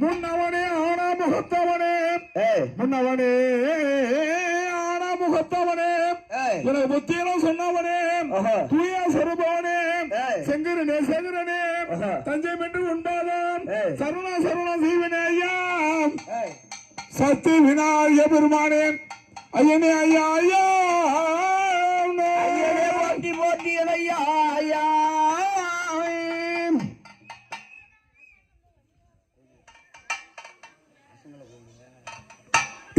முன்னவனே ஆனா முகத்தவனே முன்னவனே ஆனா முகத்தவனே எனக்கு புத்தியெல்லாம் சொன்னவனே. தூய சொருபவனே. செங்குருனே செங்குருனே. தஞ்சை என்று உண்டாதான் சருணா சருணா சீவனே ஐயா. சத்து வினா ஐயா பெருமானே. ஐயனே ஐயா ஐயா.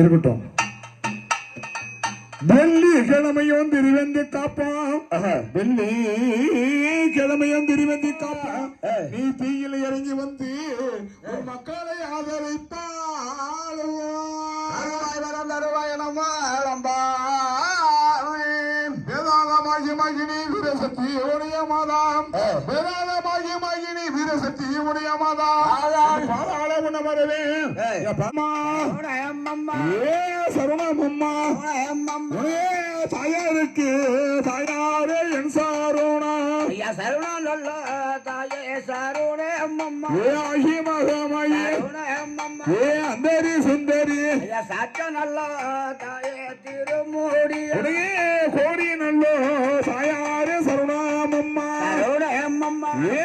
இருக்கட்டும். வெள்ளி கிழமையும் திருவெந்தி காப்பாம். வெள்ளி கிழமையும் திருவெந்தி காப்பாம். நீ தீயில் இறங்கி வந்து மக்களை ஆதரித்தாள் மகிமை மாதாம் நாயகினி வீரசக்தி உடையமாதா பாதாளமுன மருவே பிரம்மா. ஏ சருணமம்மா. ஏ தாயாருக்கு தாயாரே என் சாரோனா ஐயா சருணா தாயே சாரோனே அம்மம்மா. ஏ ஆகி மகமையே ஏ அந்தரி சுந்தரி. ஐயா சாச்ச நல்லா தாயே கோடி நல்லோ தாயாரே சருணாமம்மா. ஏ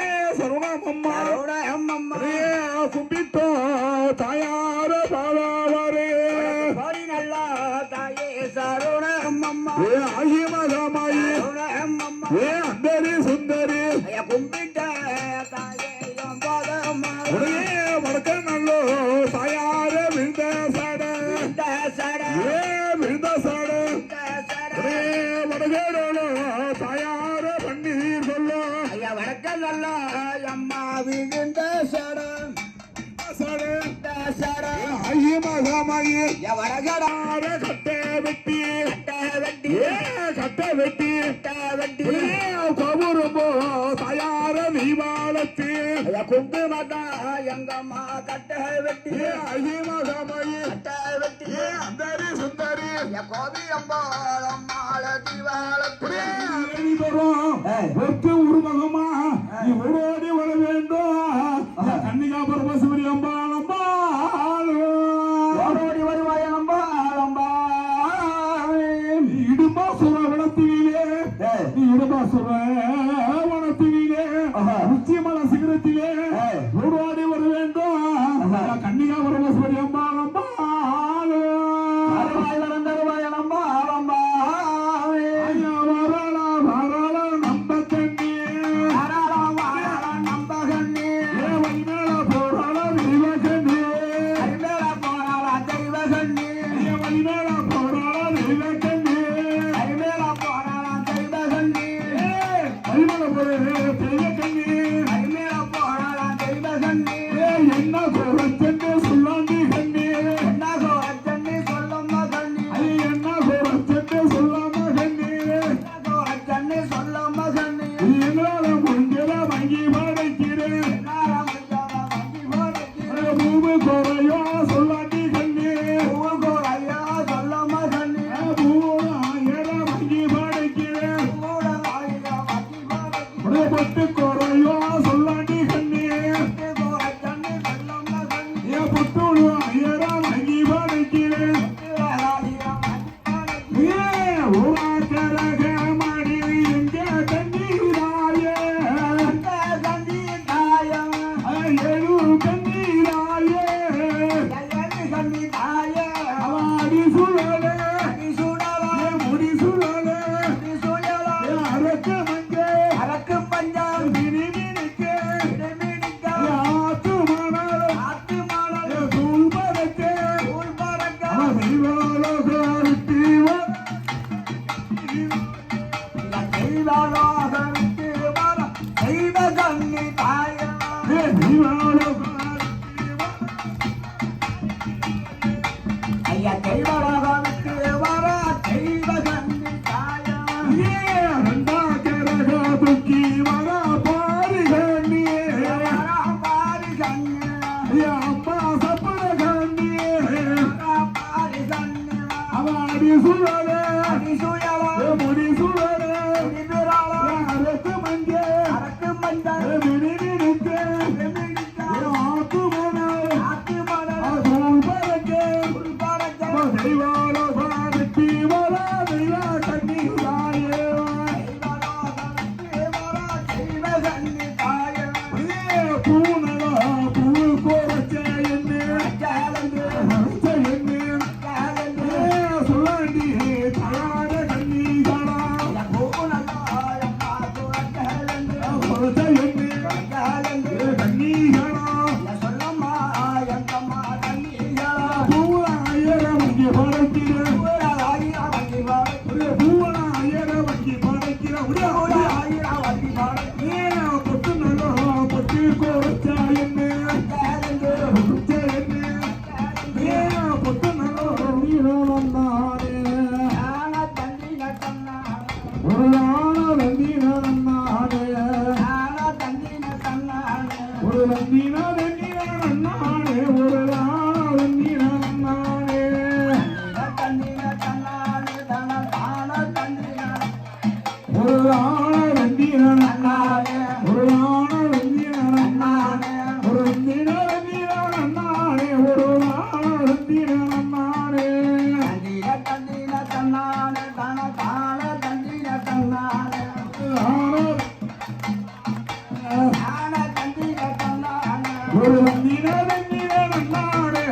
அம்மா விழுந்த சடம் கட்ட வெட்டி. கட்ட வெட்டி. தாத்தா எங்கம்மா கட்டை வெட்டி. அகிமா சாமாயி கட்டை வெட்டி. அந்தாரி சுந்தாரி. கோபி அம்பாளம்மாள திவாளத்துறே ஒத்து உருமகமா நீ ஓடி வர வேண்டும். கன்னிகா பரமசிவரி அம்பாள் இடுமா சொல்ற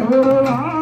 ஒரு நாடு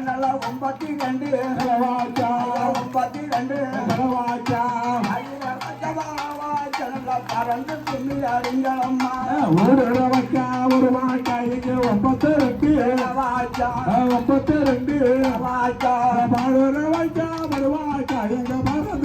நல்ல ஒன்பத்தி ரெண்டு பரவாச்சா ஒன்பத்தி ரெண்டு பரவாச்சா பறந்து துணி அறிஞரம்மா ஒரு ரவக்கா ஒரு வாக்காய்க்கு ஒன்பத்து ரெண்டு வாச்சா ஒன்பத்து ரெண்டு வாச்சா பழு ரவக்கா ஒரு வாக்கா எங்க பறந்து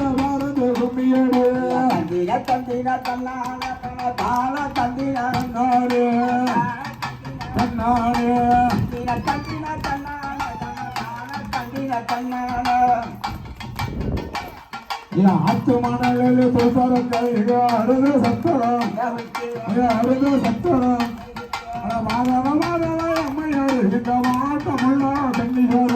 ಮತ್ತು ಮನೆಯಲ್ಲಿ ಸಂಸಾರಕ್ಕೆ ಈಗ ಹರಿದ್ರೆ ಸತ್ತಣ ಹರಿದ್ರೆ ಸತ್ತಣ ಮಾದವ ಮಾದವ ಅಮ್ಮಯ್ಯ ಹಿಂಗ ಮಾಟ ಮುಳ್ಳ ಕಣ್ಣಿಗಾರ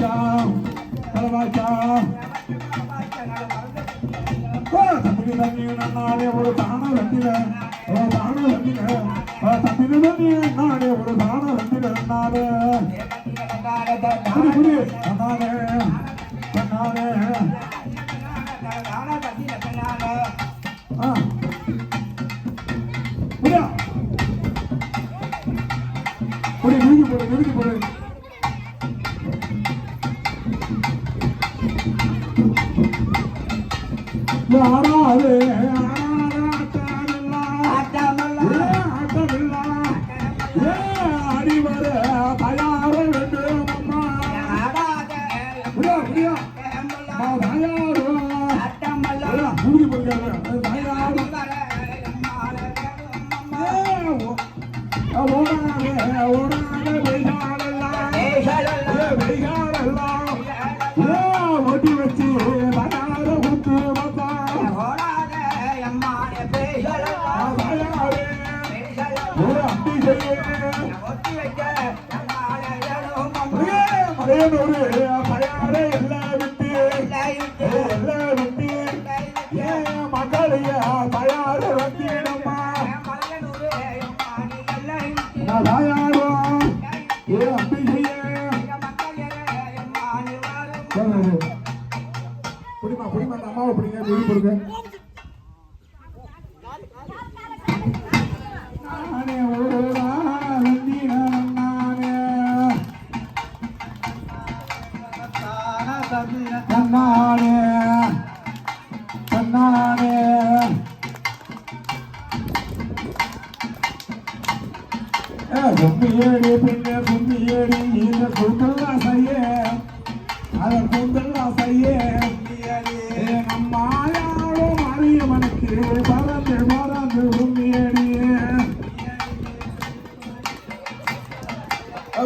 தலவாச்சா தலவாச்சா தம்பி தம்பி நானே ஒரு தான வந்தில ஓ தான வந்தில தம்பி தம்பி போடு முடிஞ்சு போடு அத குந்தல் செய்ய நம்மாயாலும் மாரியம்மனுக்கு பறந்து பறந்து கும்மியேடி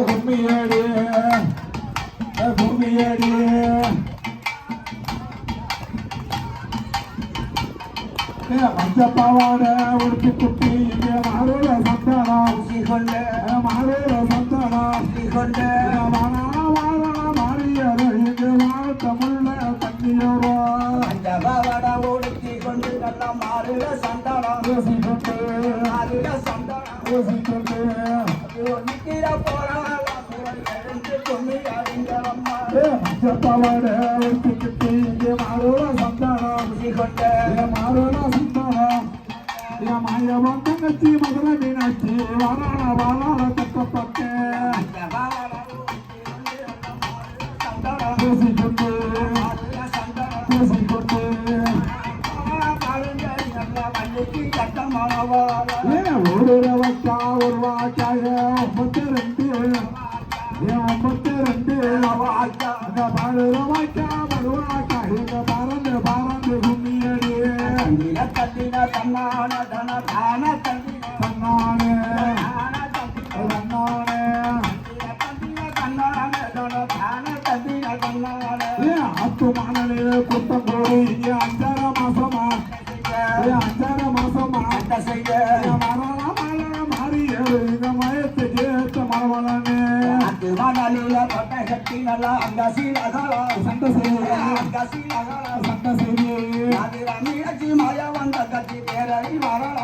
கும்மியேடி கும்மியேடி மஞ்சப்பாவாட உடுத்தி குட்டி இங்கே மாறுல சந்தானம் ஊசி மாறுல சந்தானம் வாழ்த்த முள்ள தண்ணியோரோ அந்த பவட ஒடுக்கி கொண்டு நல்ல மாறுல சந்தனம் சந்தனம் நிக்கிற இங்கே மாறுல கொண்டு மாறுல மாயவன் தங்கச்சி மதுரை மீனாட்சி வாழாள வாழாள தக்கப்பட்டேன் ஒரு ரவக்கா ஒரு வாக்காய ஒன்பத்தி ரெண்டு ஏ ஒன்பத்தி ரெண்டு வாய்க்கா அந்த பாரு ரவாக்கா மறுவாக்கா இந்த பறந்து பறந்து கும்மியடி தந்தின தன்னான தன தான தந்தின தன்னானே தன தான குத்தம் போடு இங்கே அஞ்சாறு மாசமா? ஏ அஞ்சாறு செய்ய மாறியது இந்த மயத்துக்கு ஏத்த மரவளனே அது மணலில பட்டை கட்டி நல்லா அந்த சீலகளா சண்டை செய்ய அந்த சீலகளா சண்டை செய்ய அது வந்த கட்டி பேரறி வரலாம்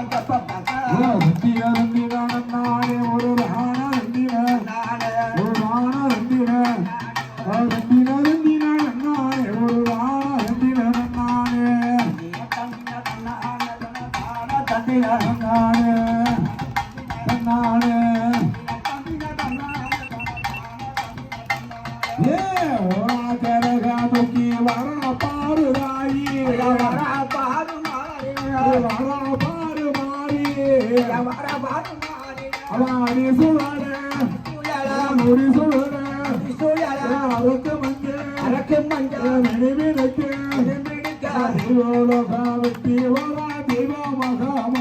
아,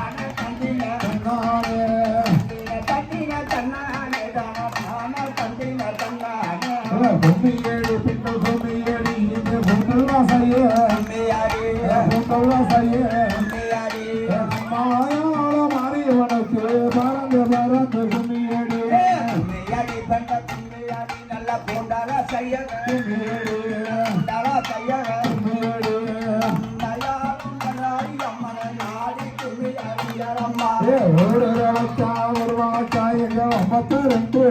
ಒಂಬತ್ತು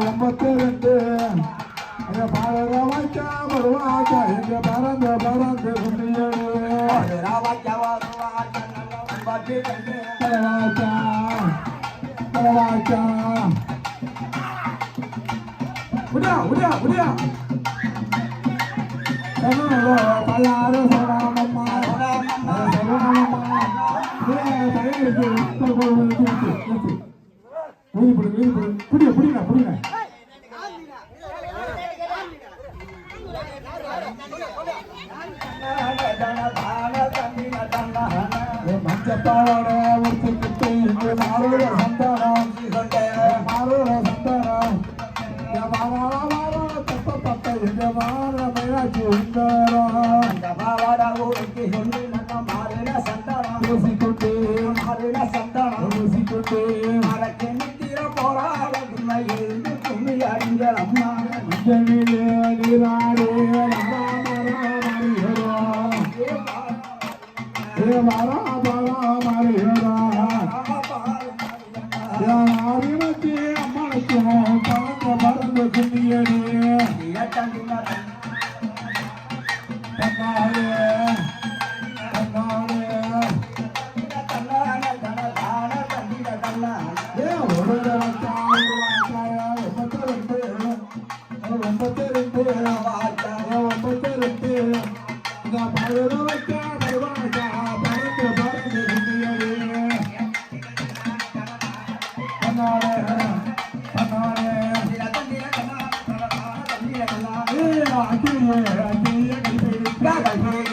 ಒಂಬತ್ತು ರೆಂಟು ಬಾಳರ ವಾಕ್ಯ ಬರುವಾಗ ಹಿಂಗೆ ಬರಂದು ಬರಂದು ಉಡಿಯ ಉಡಿಯ ಉಡಿಯ பல்லாறு சோடாமம்மா மீன் புடிங்க புடிங்க புடிங்க மஞ்சப்பாவோட ஒரு Thank you.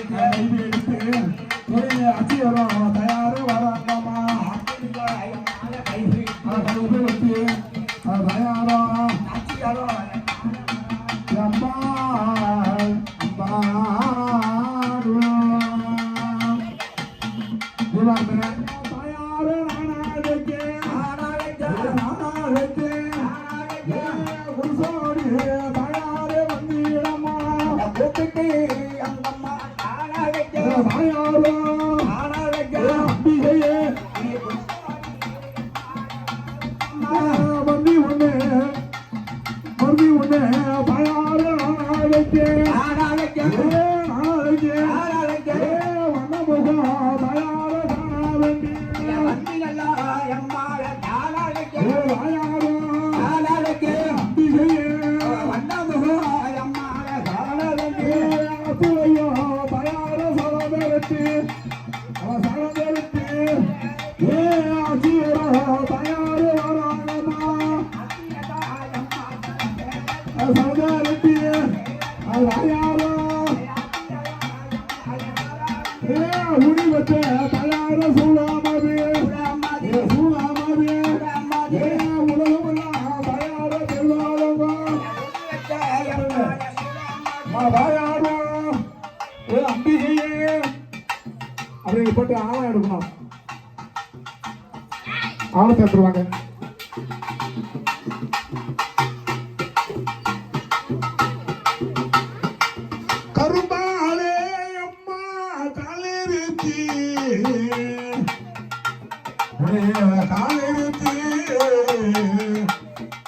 பழாத உருவத்தை தயார சூழாமவே சூழாமவே உலகமெல்லாம் தயார செல்வாரமா தயாரா அம்பிகையே. அப்படிங்க போட்டு எடுக்கணும். ஆளை பேசுவாங்க